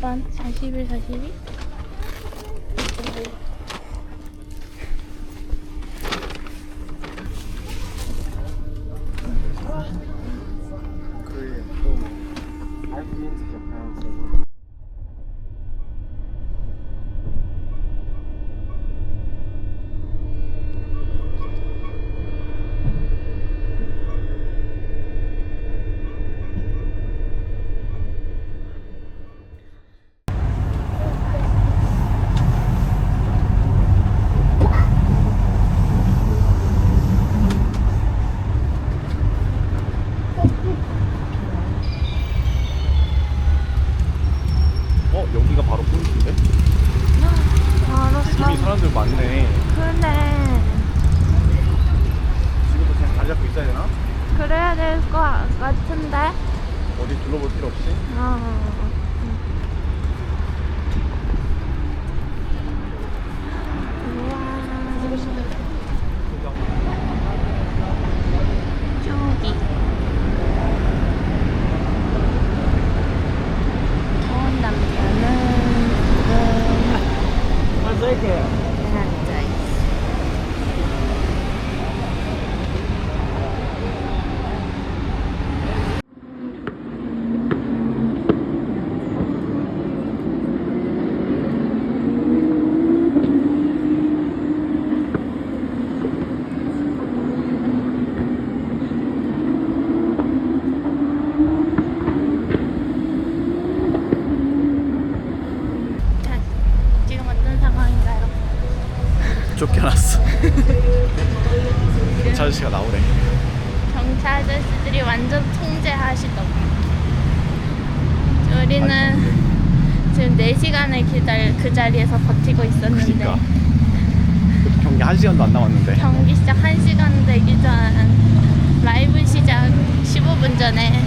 번 41, 42? Korea. Oh, I've been to Japan so 어 여기가 바로 포인트인데? 알았어. 이미 사람들 많네. 그래. 지금도 그냥 자리 잡고 있어야 되나? 그래야 될 것 같은데? 어디 둘러볼 필요 없이? 어. 저기. 어, 남편은 지금 앉아 있어. 자, 지금 어떤 상황인가요? 쫓겨났어. 경찰 아저씨가 나오래. 경찰 아저씨들이 완전 통제하시더군. 우리는 지금 4시간을 기다려 그 자리에서 버티고 있었는데 그니까. 경기 한 시간도 안 남았는데. 경기 시작 1시간 되기 전 라이브 시작 15분 전에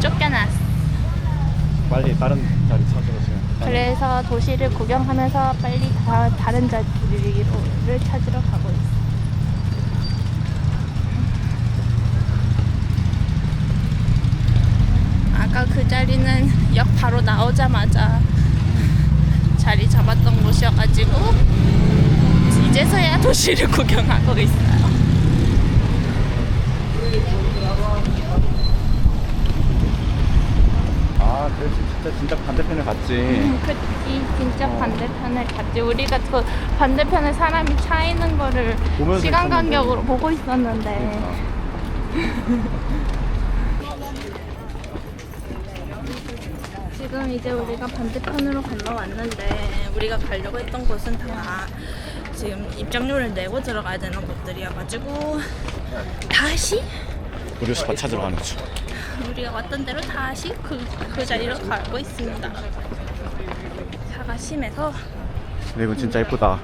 쫓겨났어. 빨리 다른 자리 찾으러. 그래서 도시를 구경하면서 빨리 다, 다른 자리를 찾으러 가고 있어. 아까 그 자리는 역 바로 나오자마자 자리 잡았던 곳이어가지고 이제서야 도시를 구경하고 있어요. 아, 그래서 진짜 진짜 반대편에 갔지. 음, 그치 진짜 어. 반대편을 갔지 우리가 그 반대편에 사람이 차 있는 거를 보면서 시간 있었는데. 간격으로 보고 있었는데 그러니까. 지금 이제 우리가 반대편으로 건너왔는데 우리가 가려고 했던 곳은 다 지금 입장료를 내고 들어가야 되는 곳들이어가지고 다시 무료 스파 찾으러 가는 거죠. 우리가 왔던 대로 다시 그, 그 자리로 가고 있습니다 차가 심해서 근데 이건 진짜 예쁘다.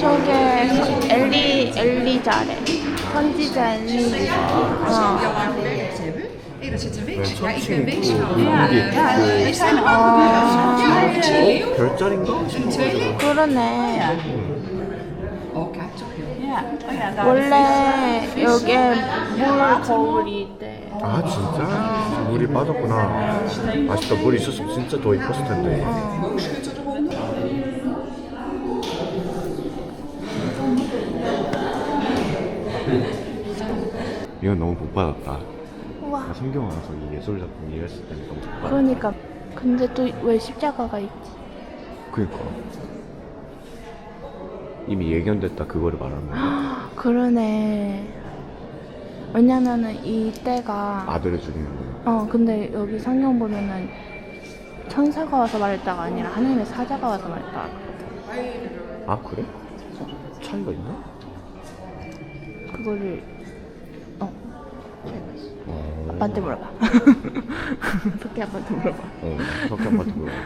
저게 엘리 엘리자래 선지자 엘리자 어. 네, er. 어? 별자리인가? 그러네 Oh. 원래 여기에 물 거울이 있대 아 진짜? 물이 빠졌구나. 아쉽다. 물 있었으면 진짜 더 이뻤을 텐데. 이건 너무 못 받았다. 우와 나 성경 안에서 이 예술 작품 이해했을 때 너무 못 받았다. 그러니까 근데 또 왜 십자가가 있지 그니까. 이미 예견됐다 그거를 말하는 거야. 그러네 왜냐면은 이때가 아들을 죽이는 거야. 어 근데 여기 성경 보면은 천사가 와서 말했다가 아니라 하나님의 사자가 와서 말했다. 아 그래? 차이가 있나? 그거를 어 있어. 어. 아빠한테 물어봐. 석희 아빠한테 물어봐. 어, 석희 아빠한테 물어봐.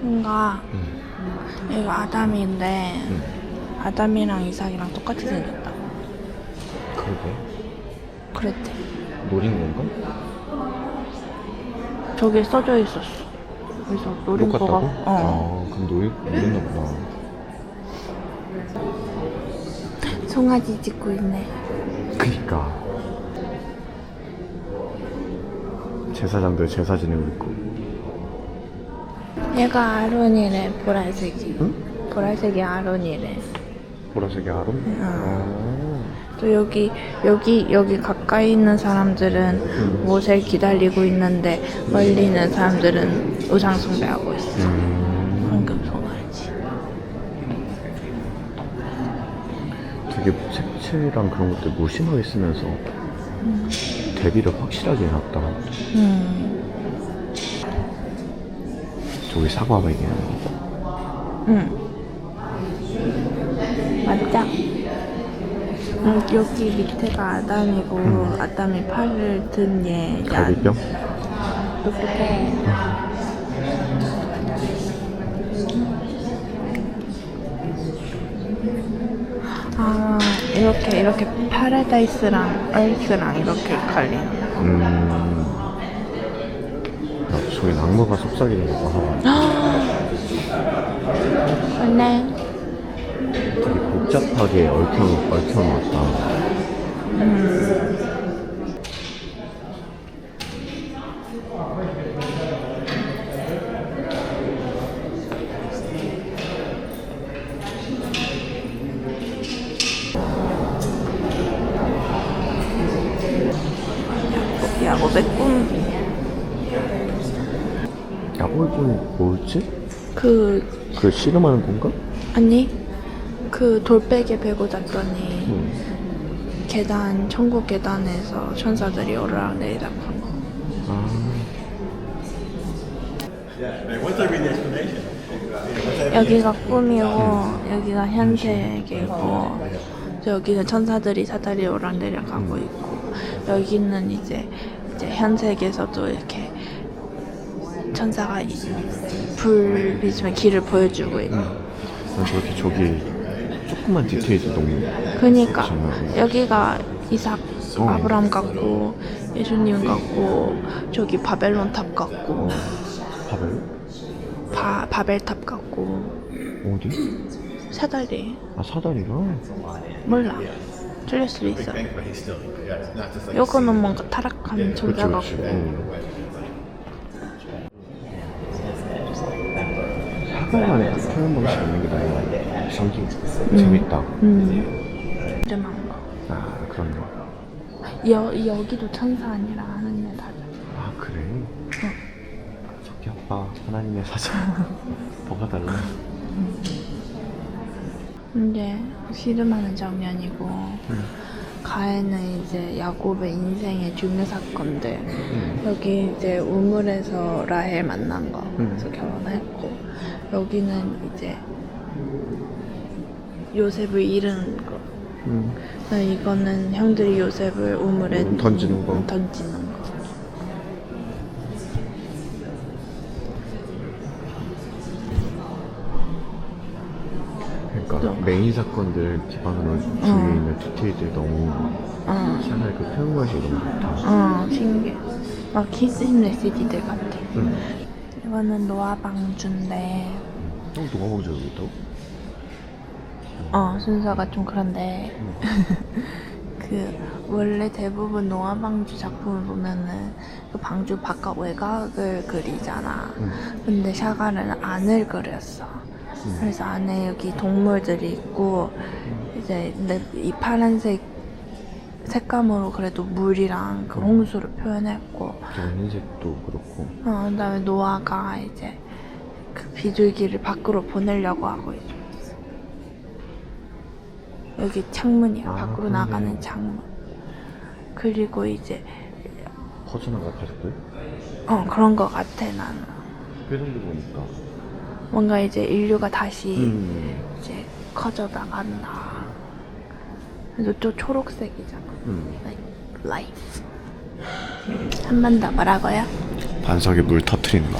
뭔가 응. 이거 아담인데 응. 아담이랑 이삭이랑 똑같이 생겼다. 그러게. 그랬대. 노린 건가? 저기 써져 있었어. 그래서 노린 거가 똑같다고? 어 아, 그럼 노린, 노렸나 보다. 송아지 짓고 있네. 그니까. 제사장들 제사 지내고 있고. 얘가 아론이래 보라색이. 응? 보라색이 아론이래. 보라색이 아론? 아. 또 여기 여기 여기 가까이 있는 사람들은 음. 모세를 기다리고 있는데 멀리 있는 사람들은 우상 숭배하고 있어. 음. 황금 송아지. 되게 색채랑 그런 것들 무심하게 쓰면서 대비를 확실하게 해놨다. 음. 저기 사과가 얘기하는 거. 응. 응, 여기 밑에가 아담이고 아담이 팔을 든 얘. 야, 갈비뼈? 똑똑해. 아 이렇게 이렇게 파라다이스랑 얼스랑 이렇게 갈리는. 음. 야, 저기 낙무가 속삭이는 거 봐. 근데 되게 복잡하게 얽혀, 얽혀놨다. 야곱의 꿈. 야골꾼 뭐였지? 그 그 씨름하는 건가? 아니 그 돌베개 베고 잤더니 응. 계단 천국 계단에서 천사들이 오르락 내리락 한 거. 아. 여기가 꿈이고 여기가 현세계고 여기는 천사들이 사다리 오르락 내리락 하고 있고 여기는 이제 이제 현세계에서도 이렇게 천사가 이- 불빛의 길을 보여주고 있는. 난 저렇게 저기 조금만 디테일도 너무. 그러니까 여기가 이삭 어. 네. 아브라함 같고 예수님 같고 저기 바벨론 탑 같고. 어. 바벨? 바 바벨 탑 같고. 어디? 사다리. 아 사다리가? 몰라. 틀릴 수도 있어. 요거는 뭔가 타락한 그렇죠, 존재 그치 같고 어. 10달 만에 사는 번씩 있는 게 너무 신기했어. 음. 재밌다고. 음. 오랜만인 거. 아, 그런 거. 여, 여기도 천사 아니라 하나님의 사자. 아, 그래? 어. 저기 아빠, 하나님의 사자. 뭐가 달라? 음. 이제 시르마는 정년이고 음. 가해는 이제 야곱의 인생의 중요 사건들 음. 여기 이제 우물에서 라헬 만난 거 음. 그래서 결혼했고 여기는 이제 요셉을 잃은 거. 응. 그다음에 이거는 형들이 요셉을 우물에 음, 던지는 거. 던지는 거. 그러니까 메인 사건들 기반으로 뒤에 있는 디테일들이 너무 어, 그 표현 방식이 너무 좋다. 어 신기해. 막 키스인 레시피들 같아. 응. 이거는 노아 방주인데 또 누가 먼저 여기 있다고? 어 순서가 좀 그런데 그 원래 대부분 노아 방주 작품을 보면은 그 방주 바깥 외곽을 그리잖아. 응. 근데 샤갈은 안을 그렸어. 그래서 안에 여기 동물들이 있고 이제 이 파란색 색감으로 그래도 물이랑 그 홍수를 표현했고 흰색도 그렇고 어, 그다음에 노아가 이제 그 비둘기를 밖으로 보내려고 하고 있어. 여기 창문이야. 아, 밖으로 그러네. 나가는 창문. 그리고 이제 퍼져나가 가족들? 어 그런 거 같아 나는. 표정도 보니까. 뭔가 이제 인류가 다시 음. 이제 커져 나간다. 그래서 또 초록색이잖아. 음. Life. 한번 더 뭐라고요? 반석에 물 터트리는 거.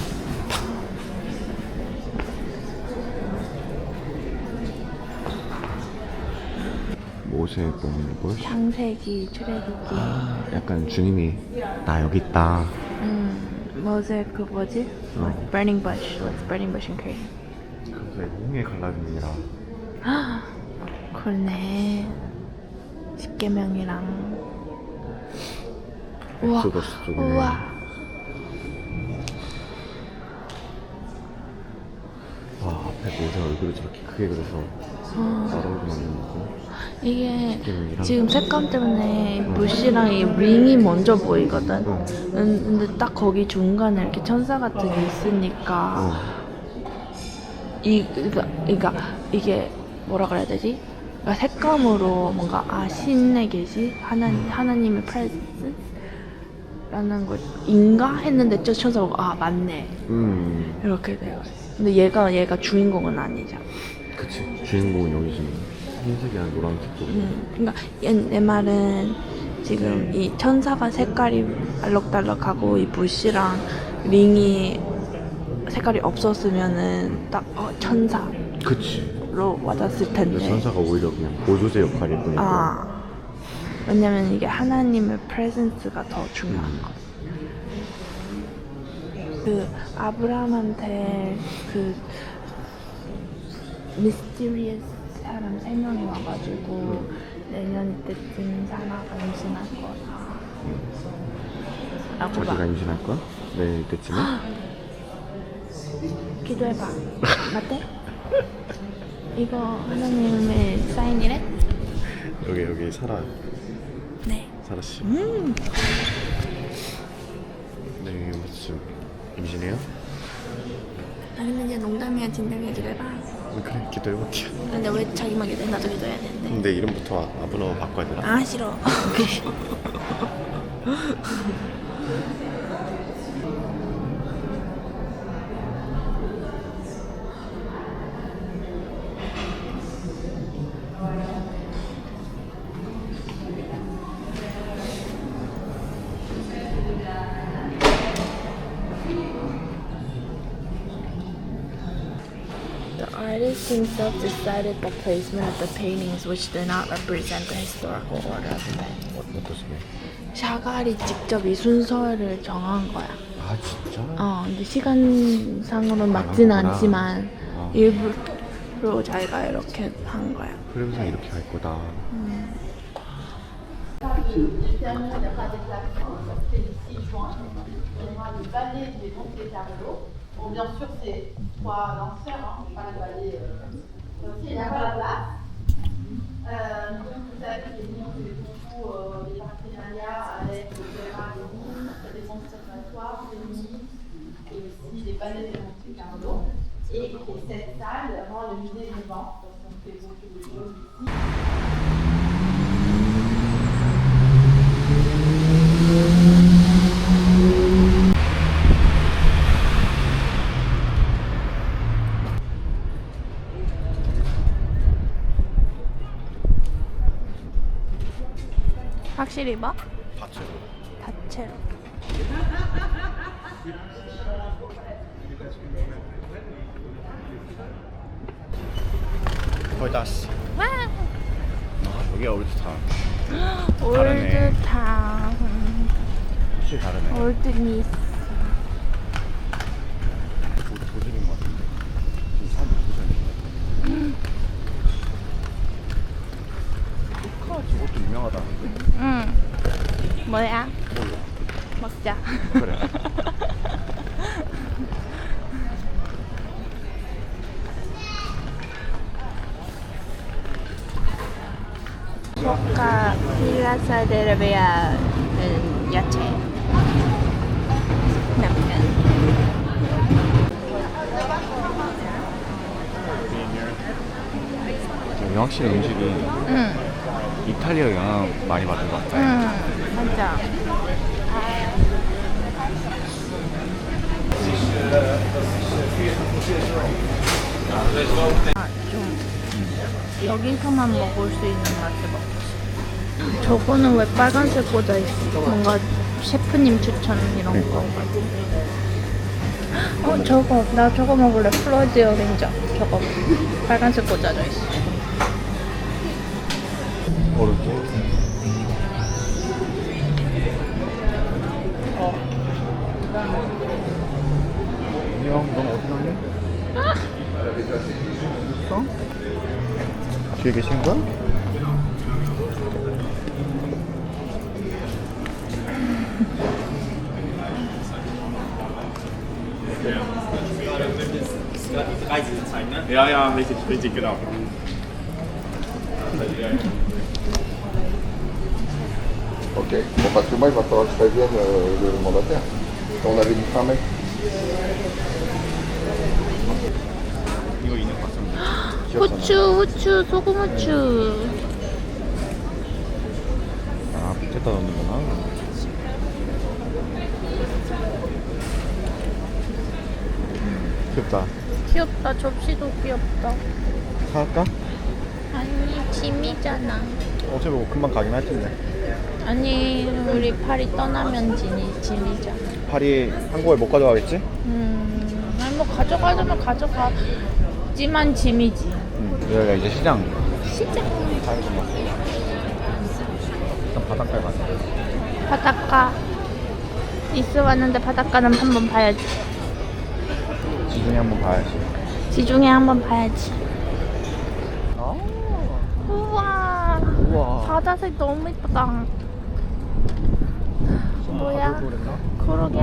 모세 보는 걸? 창세기, 출애굽기. 아, 약간 주님이 나 여기 있다. 음, 뭐지 그 뭐지? 어. Burning bush. What's burning bush in Korean? 그래서 홍해 갈라짐이라 그러네. 십계명이랑. 우와. 우와. 와 앞에 모세 얼굴을 저렇게 크게 그려서 어, 나도 얼굴 만드는 거. 이게 십계명이랑. 지금 색감 때문에 부시랑 이 링이 먼저 보이거든. 어. 음, 근데 딱 거기 중간에 이렇게 천사 같은 게 있으니까 어. 이 그러니까, 그러니까 이게 뭐라 그래야 되지? 그러니까 색감으로 뭔가 아 신의 계시 하나 하나님의 프레젠스 라는 걸 인가 했는데 저 천사가 아 맞네 음. 이렇게 돼요. 근데 얘가 얘가 주인공은 아니잖아. 그치. 주인공은 여기 지금 흰색이 아니라 노란색도. 음, 그러니까 얘, 내 말은 지금 이 천사가 색깔이 알록달록하고 이 부시랑 링이 색깔이 없었으면은 딱 어, 천사로 그치. 와닿았을 근데 텐데. 천사가 오히려 그냥 보조제 역할일 뿐이고. 아 왜냐면 이게 하나님의 프레젠스가 더 중요한 거. 그 아브라함한테 그 미스티리어스 사람 세 명이 와가지고 내년 이때쯤 사나가 임신할 거다. 라고 자기가 막 임신할 거야? 네, 이때쯤에? 기도해봐. 맞대? 이거 하나님의 사인이래? 여기 여기 사라 네. 사라 씨. 음. 네, 지금 임신해요? 아 근데 이제 농담이야 진담이야 기도해봐. 음, 그래 기도해볼게요. 근데 왜 자기만 기도해? 나도 기도해야 되는데. 근데 이름부터 아- 아브나와 바꿔야 되나? 아 싫어. himself decided the placement of the paintings which do not represent the historical order of events. 어, 어떠시네? 샤갈이 직접 이 순서를 정한 거야. 아 진짜? 어, 근데 시간상으로는 맞진 하는구나. 않지만 어. 일부러 자기가 이렇게 한 거야. 그러면서 이렇게 할 거다. le ballet des Monte Carlo. Bien sûr, c'est trois danseurs, hein, on pas le ballet. Euh, aussi, il n'y a pas la place. Euh, donc, vous savez qu'il y a beaucoup euh, des partenariats avec l'Opéra des conservatoires de Nîmes et aussi des ballets des Monte Carlo. Et, et cette salle rend le musée vivant, 봐? 다채로. 다채로. 거의 다 왔어. 와. 여기가 올드타운. 올드타운. 확실히 다르네. 올드니스. 아라베아는 야채. 남편. 확실히 음식이 응. 이탈리아 영향 많이 받은 것 같아요. 응, 맞아. 아, 좀 여기서만 먹을 수 있는 맛을 먹고 저거는 왜 빨간색 꽂아 있어? 뭔가 셰프님 추천 이런 거 같아. 어 저거 나 저거 먹을래 플러드 어린저 저거 빨간색 꽂아져 있어. 오른쪽. 안녕, 넌 어디 가니? 있어? 뒤에 계신 거야? Ja, ja, richtig, richtig, genau. Ok. Bon, parce que moi, il va falloir que je prévienne euh, le mandataire. On avait dit fin mai. 이거 인형 봤었는데. 후추 후추 소금 후추. 아, 밑에다 넣는구나. 귀엽다. 귀엽다 접시도 귀엽다. 사갈까? 아니 짐이잖아. 어차피 뭐 금방 가긴 할 텐데. 아니 우리 파리 떠나면 짐이 짐이잖아. 파리 한국에 못 가져가겠지? 음, 아니 뭐 가져가려면 가져가지만 짐이지. 응. 여기가 이제 시장. 시장. 가야지 뭐. 일단 바닷가에 가자. 바닷가. 니스 왔는데 바닷가는 한번 봐야지. 지중해 한번 봐야지. 지중해 한번 봐야지. 아, 우와. 우와. 바다색 너무 이쁘다. 뭐야? 그러게.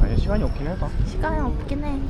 아니 시간이 없긴 해서. 시간이 없긴 해.